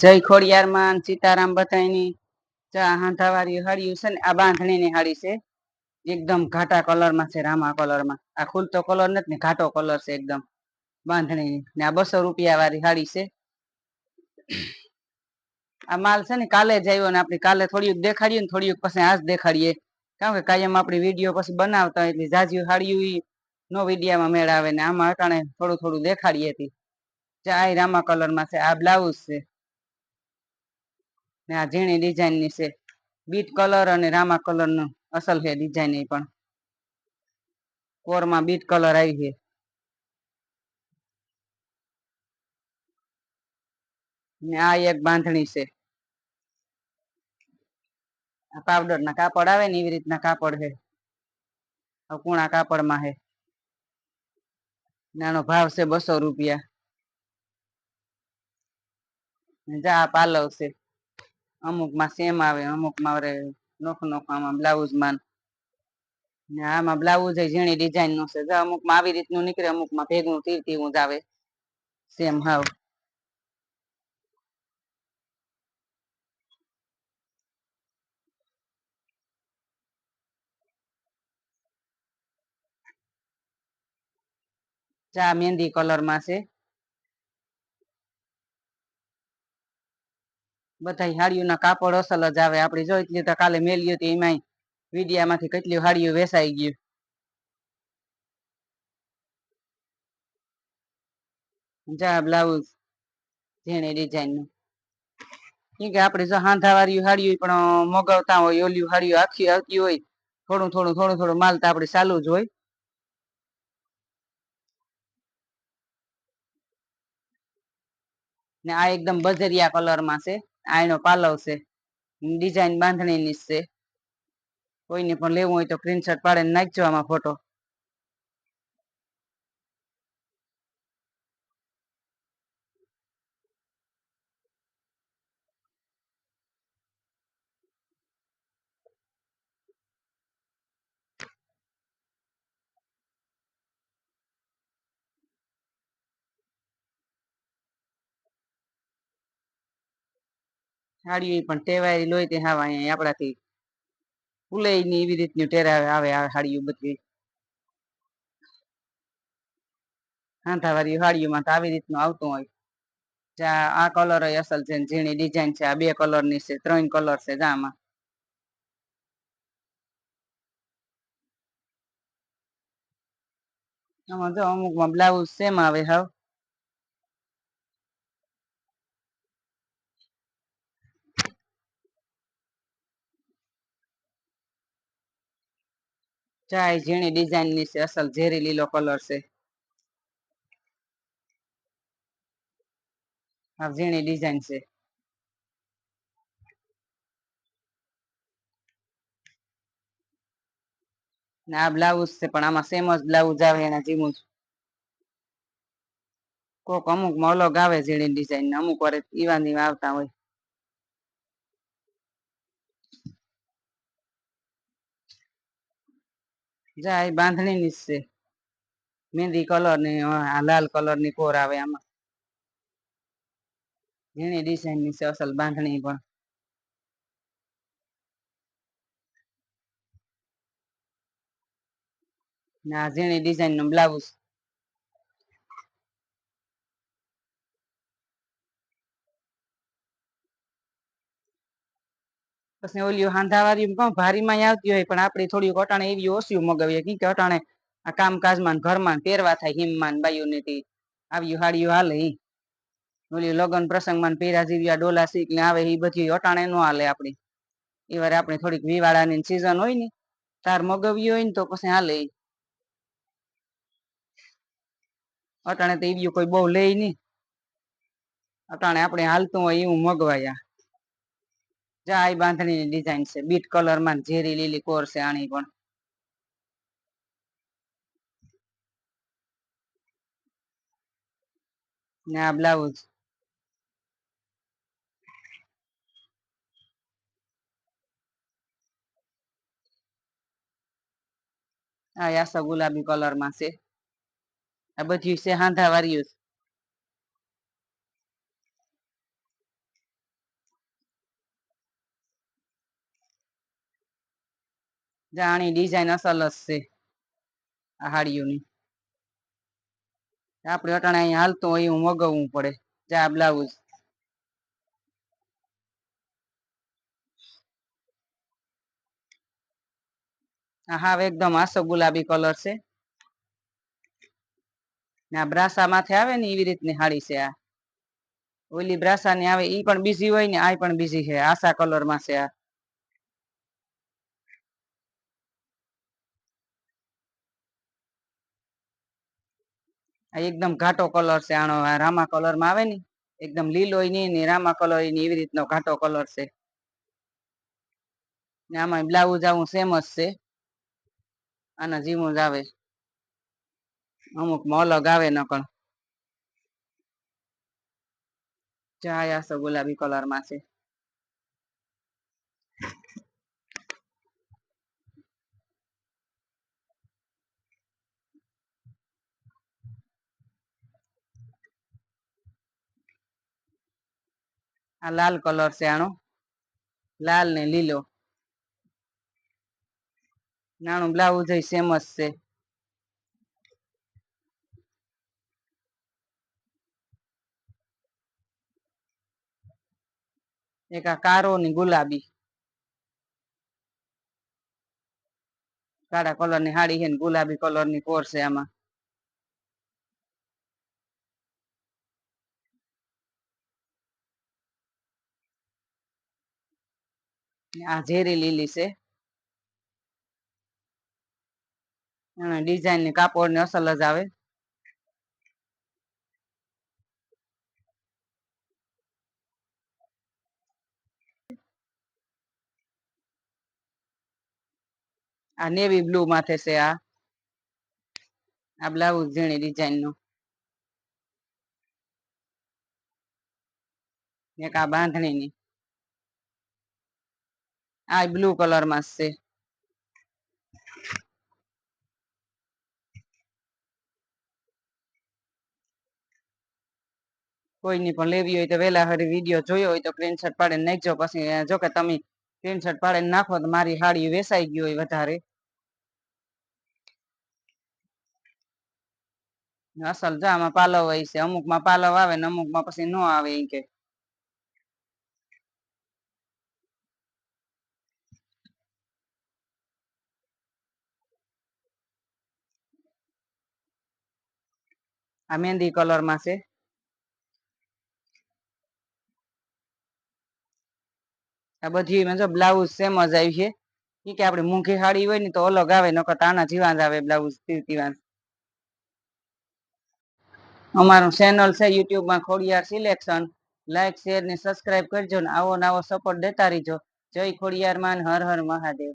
જય ખોડિયારમાં સીતારામ બધાયની. ચા હાંધાવાળી હાડિયું છે ને, આ બાંધણીની હાડી છે. એકદમ ઘાટા કલરમાં છે, રામા કલરમાં. આ ખુલતો કલર નથી ને, ઘાટો કલર છે એકદમ બાંધણી ને આ બસો રૂપિયા વાળી હાડી છે. આ માલ છે ને, કાલે જ આવ્યો ને, આપણે કાલે થોડીક દેખાડીએ ને, થોડીક પછી આજ દેખાડીએ. કારણ કે કાયમ આપણી વીડિયો પછી બનાવતા હોય, એટલે જાજુ હાડિયું નો વિડીયામાં મેળ આવે ને, આમાં અટાણે થોડું થોડું દેખાડીએ હતી. ચા રામા કલરમાં છે, આ બ્લાઉઝ છે. ને આ ઝીણી ડિઝાઇનની છે. બીટ કલર અને રામા કલરનું અસલ છે ડિઝાઇન એ પણ. કોરમાં બીટ કલર આવી છે. ને આ એક બાંધણી છે. આ પાવડર ના કાપડ આવે ને એવી રીતના કાપડ છે. કુણા કાપડમાં છે. નાનો ભાવ છે બસો રૂપિયા. જા પાલવ છે. અમુકમાં સેમ આવે, અમુકમાં વરે નોખ નોખ, આમાં બ્લાઉઝમાં. ને આમાં બ્લાઉઝ ઝીણી ડિઝાઇનનું છે. અમુકમાં આવી રીતનું નીકળે, અમુકમાં ભેગું તીર તીવું જ આવે. સેમ હાવ. ચા મહેંદી કલરમાં છે. બધા હાડીઓના કાપડ અસલ જ આવે. આપણે જો એટલી તો કાલે મેલ્યું હતી એમાંય વિડિયામાંથી કેટલી હાડીઓ વેસાઈ ગયું. જા બ્લાઉઝ, જેણે ડિઝાઇનનું. કેમ કે આપણે જો હાંધાવાળી હાડીઓ પણ મગાવતા હોય, ઓલી હાડીઓ આખી આવતી હોય, થોડું થોડું થોડું થોડું માલ તો આપણે ચાલુ જ હોય. ને આ એકદમ બજરિયા કલરમાં છે. આ એનો પાલવ છે ડિઝાઇન બાંધણીની છે. કોઈને પણ લેવું હોય તો સ્ક્રીનશોટ પાડીને નાખજો આમાં ફોટો સાડીઓ પણ ટેવાયેલી લોહી તે હાવ અહીંયા આપણાથી ફૂલાઈ ની એવી રીતની ટેરાવે આવે આ સાડીઓ બધી. હાંધાવાળી સાડીઓમાં તો આવી રીતનું આવતું હોય. જા આ કલર અસલ છે ઝીણી ડિઝાઇન છે, આ બે કલરની છે, ત્રણ કલર છે, જા આમાં. આમાં જો અમુકમાં બ્લાઉઝ સેમ આવે હાવ. ચા ઝીણી ડિઝાઇનની છે. અસલ ઝેરી લીલો કલર છે. આ ઝીણી ડિઝાઇન છે. આ બ્લાઉઝ છે, પણ આમાં સેમ જ બ્લાઉઝ આવે, એના જીમું જ. કોક અમુકમાં અલગ આવે ઝીણી ડિઝાઇન અમુક વાર ઈવાની આવતા હોય. જા એ બાંધણી ની છે. મહેંદી કલરની આ લાલ કલરની કોર આવે આમાં. ઝીણી ડિઝાઇનની છે અસલ બાંધણી પણ. ના ઝીણી ડિઝાઇન નો બ્લાઉઝ પછી ઓલી હાંધાવાળી ભારીમાં આવતી હોય, પણ આપણે થોડીક અટાણે એવી ઓછી મગાવીએ કે અટાણે આ કામકાજમાં ઘરમાં પહેરવા થાય હિમમાન બાયુને થી આવી હાડીઓ હાલે ઈ. ઓલી લગ્ન પ્રસંગમાં પેરા જેવી ડોલા શીખ ને આવે એ બધી અટાણે નો હાલે આપણી. એ વારે આપણે થોડીક વિવાળાની સિઝન હોય ને, તાર મગાવી હોય ને તો પછી હાલે અટાણે તો એવી કોઈ બહુ લે નહીં અટાણે આપણે હાલતું હોય એવું મગવાયા. જા, આ બાંધણીની ડિઝાઇન છે. બીટ કલરમાં ઝેરી લીલી કોર છે આની પણ. ને આ બ્લાઉઝ. આ યાસા ગુલાબી કલરમાં છે. આ બધી છે હાંધા વાળી જાણી ડિઝાઇન અસલ જ છે. આ હાડીઓની. આપણે અટાણે અહીંયા હાલતું હોય એવું મગવવું પડે. જા બ્લાઉઝ હા એકદમ આસો ગુલાબી કલર છે. આ બ્રાસા માથે આવે ને એવી રીતની હાડી છે આ. ઓલી બ્રાસા ની આવે ઈ પણ બીજી હોય ને આ પણ બીજી છે. આશા કલરમાં છે આ. એકદમ ઘાટો કલર છે. આનો રામા કલરમાં આવે ને, એકદમ લીલો ને રામા કલરની એવી રીતનો ઘાટો કલર છે. ને આમાં બ્લાઉઝ આવું સેમ જ છે. આના જેવું જ આવે. અમુકમાં અલગ આવે નકર. ચાયાસો ગુલાબી કલરમાં છે. આ લાલ કલર છે આનો. લાલ ને લીલો. નાનું બ્લાઉઝ સેમ જ છે. એક આ કારો ની ગુલાબી. કાળા કલરની હાડી છે ગુલાબી કલરની કોર છે આમાં. આ ઝેરી લીલી છે. ડિઝાઇનની કાપડ ને અસલ જ આવે. આ નેવી બ્લુ માથે છે આ. આ બ્લાઉઝ ઝીણી ડિઝાઇનનું. એક આ બાંધણી ની આ બ્લુ કલરમાં છે. કોઈની પણ લેવી હોય તો વેલા હરી વીડિયો જોયો હોય તો સ્ક્રીનશોટ પાડીને નાખજો. પછી જો કે તમે પ્રિન્ટ શર્ટ પાડીને નાખો તો મારી હાડી વેસાઈ ગઈ હોય વધારે. અસલ જો આમાં પાલવ હોય છે. અમુકમાં પાલવ આવે ને અમુકમાં પછી ન આવે કે. આ મહેંદી કલરમાં છે. આ બધી જો બ્લાઉઝ સેમ જ આવી છે. ઈ કે આપણે મૂંઘી હાડી હોય ને તો અલગ આવે, નકર તાના જીવાન આવે બ્લાઉઝ તીવાન અમારું ચેનલ છે યુટ્યુબમાં ખોડિયાર સિલેક્શન લાઈક શેર ને સબસ્ક્રાઇબ કરજો ને આવો નવો સપોર્ટ દેતા રહીજો. જય ખોડિયાર માન, હર હર મહાદેવ.